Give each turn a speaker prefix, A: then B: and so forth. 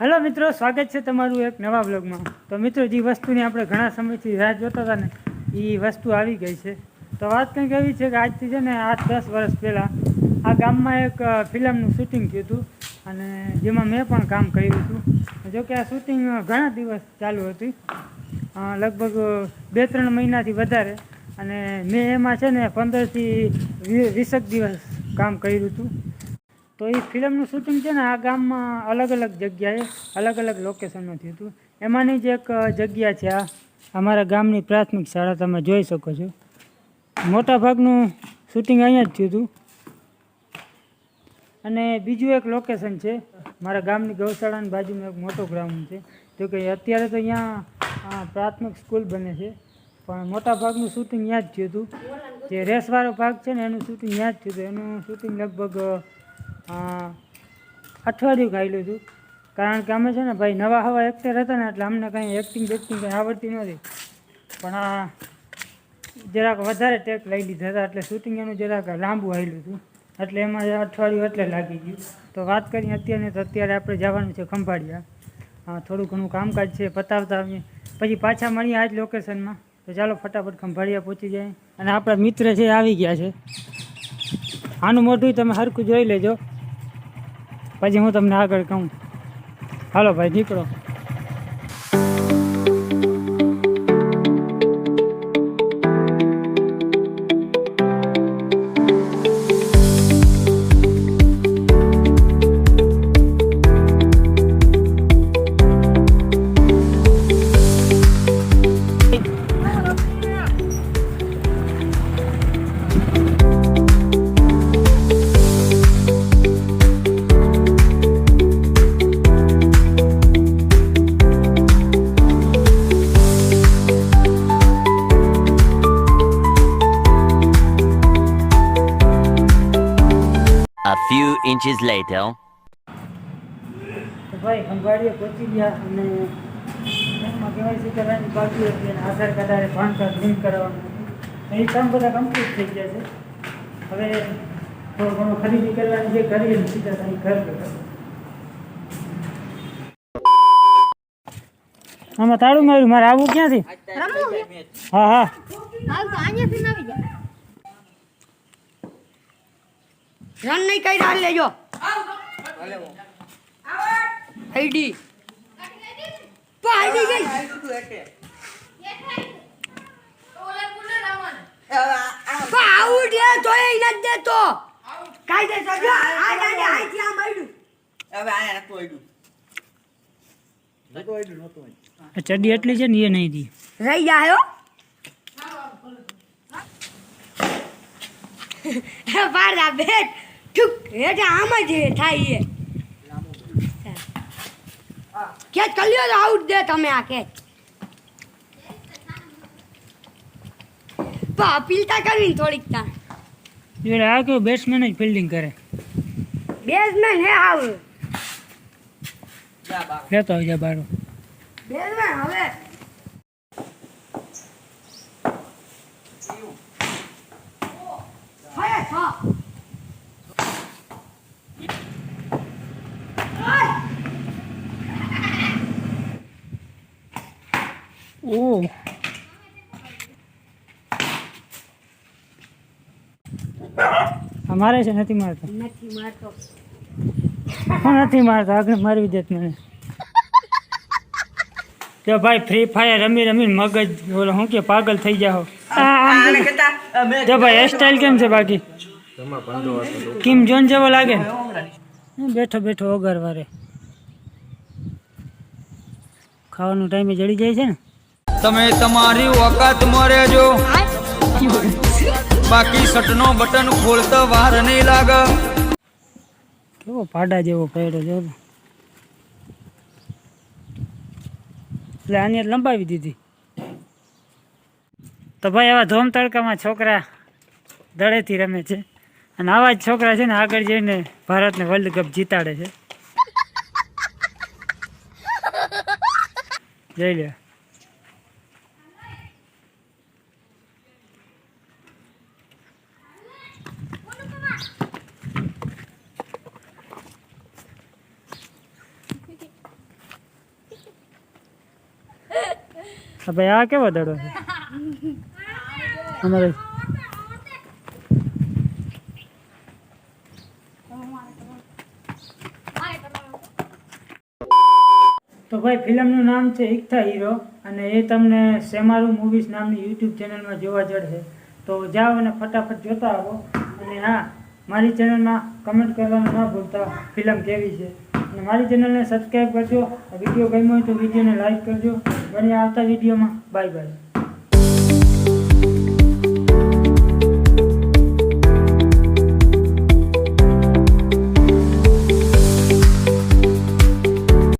A: Hello મિત્રો, સ્વાગત છે તમારું એક નવા બ્લોગમાં તો મિત્રો, જે વસ્તુની આપણે ઘણા સમયથી રાહ જોતા હતા ને, એ વસ્તુ આવી ગઈ છે. તો વાત કંઈક એવી છે કે આજથી છે ને, આઠ દસ વર્ષ પહેલાં આ ગામમાં એક ફિલ્મનું શૂટિંગ થયું હતું અને જેમાં મેં પણ કામ કર્યું હતું. જોકે આ શૂટિંગ ઘણા દિવસ ચાલુ હતી. લગભગ બે ત્રણ મહિનાથી વધારે. અને મેં એમાં છે ને પંદરથી વીસેક દિવસ કામ કર્યું હતું. તો એ ફિલ્મનું શૂટિંગ છે ને આ ગામમાં અલગ અલગ જગ્યાએ અલગ અલગ લોકેશનમાં થયું હતું. એમાંની જ એક જગ્યા છે આ. અમારા ગામની પ્રાથમિક શાળા, તમે જોઈ શકો છો. મોટા ભાગનું શૂટિંગ અહીંયા જ થયું હતું. અને બીજું એક લોકેશન છે. મારા ગામની ગૌશાળાની બાજુમાં એક મોટો ગ્રાઉન્ડ છે. જો કે અત્યારે તો અહીંયા પ્રાથમિક સ્કૂલ બને છે. પણ મોટા ભાગનું શૂટિંગ ત્યાં જ થયું હતું. જે રેસવાળો ભાગ છે ને એનું શૂટિંગ ત્યાં જ થયું હતું. એનું શૂટિંગ લગભગ અ, અઠવાડિયું ખાયેલું હતું. કારણ કે અમે છે ને ભાઈ નવા હવા એક્ટર હતા ને એટલે અમને કંઈ એક્ટિંગ બેક્ટિંગ કંઈ આવડતી નહોતી. પણ આ જરાક વધારે ટેક લઈ લીધા હતા એટલે શૂટિંગ એનું જરાક લાંબુ આવેલું હતું. એટલે એમાં અઠવાડિયું એટલે લાગી ગયું. તો વાત કરીએ અત્યારે તો અત્યારે આપણે જવાનું છે ખંભાળિયા. હા થોડું ઘણું કામકાજ છે પતાવતા આવીએ. પછી પાછા મળીએ આ જ લોકેશનમાં તો ચાલો ફટાફટ ખંભાળિયા પહોંચી જાય. અને આપણા મિત્ર છે આવી ગયા છે. આનું મોઢું તમે હરખું જોઈ લેજો. પછી હું તમને આગળ કહું. હાલો ભાઈ નીકળો.
B: A few inches later.
A: તો ભાઈ ખંભાળીએ પહોંચી ગયા અને એમાં કેવાયસી કરવાની બાકી હતી અને Aadhaar card PAN card link કરાવવાનું એ કામ બધા કમ્પ્લીટ થઈ ગયા છે. હવે થોડું ઘણું ખરીદી કરવાની જે કરીએ ને સીધા તમે ઘર આમાં તાળું માર્યું મારે આવવું ક્યાંથી? હા હા.
C: હાલ તો અહીંયાથી આવી જા રન નહીં કઈ હાલ લેજો. આઈડી તો આઈડી ગઈ તો આવું દે તો એ નથી દેતો. કાઈ દે જો આ ગાડી આ આમ આઈડું
A: આ ચડ્ડી એટલી છે ને એ નહીં દી.
C: રહી જાયો હે. પાડા બેટ ઠુક હેઠે આમ જ થાય એ કેચ કલ્યો તો આઉટ દે તમે આ કેચ તો અપીલતા કરવી ને થોડીક તા
A: એટલે આ કેવું બેટ્સમેન જ ફિલ્ડિંગ કરે
C: બેટ્સમેન હે આવ
A: લેતો આવી જા બારો
C: બેટ્સમેન હવે હવે છ
A: ઓ મારે છે નથી મારતો
C: નથી મારતો
A: હું નથી મારતો આગળ મારવી દેત મને જો ભાઈ ફ્રી ફાયર રમી રમીને મગજ ઓલો હું કે પાગલ થઈ જાઓ જો ભાઈ હેરસ્ટાઈલ કેમ છે બાકી કિમ જોન જેવો લાગે બેઠો બેઠો વગર વારે ખાવાનું ટાઈમે જડી જાય છે ને
D: તમે તમારી ઓકાત રહેજો બાકી સટનો બટન ખોલતા વાર નહીં લાગે.
A: કેવો પાડા જેવો પડ્યો જો એટલે આની લંબાવી દીધી. તો ભાઈ આવા ધોમ તડકામાં છોકરા દળેથી રમે છે. અને આવા જ છોકરા છે ને આગળ જઈને ભારતને વર્લ્ડ કપ જીતાડે છે. જઈ લે ભાઈ આ કેવો દડો છે અમારે તો ભાઈ, ફિલ્મનું નામ છે ઇક્થા હીરો અને એ તમને સેમારું મૂવીઝ નામની યુટ્યુબ ચેનલમાં જોવા જડશે. તો જાઓ અને ફટાફટ જોતા આવો. અને હા, મારી ચેનલમાં કમેન્ટ કરવાનું ન ભૂલતા. ફિલ્મ કેવી છે? અને મારી ચેનલને સબસ્ક્રાઈબ કરજો. વીડિયો ગમ્યો હોય તો વિડીયોને લાઈક કરજો. મળીએ આવતા વિડીયોમાં બાય બાય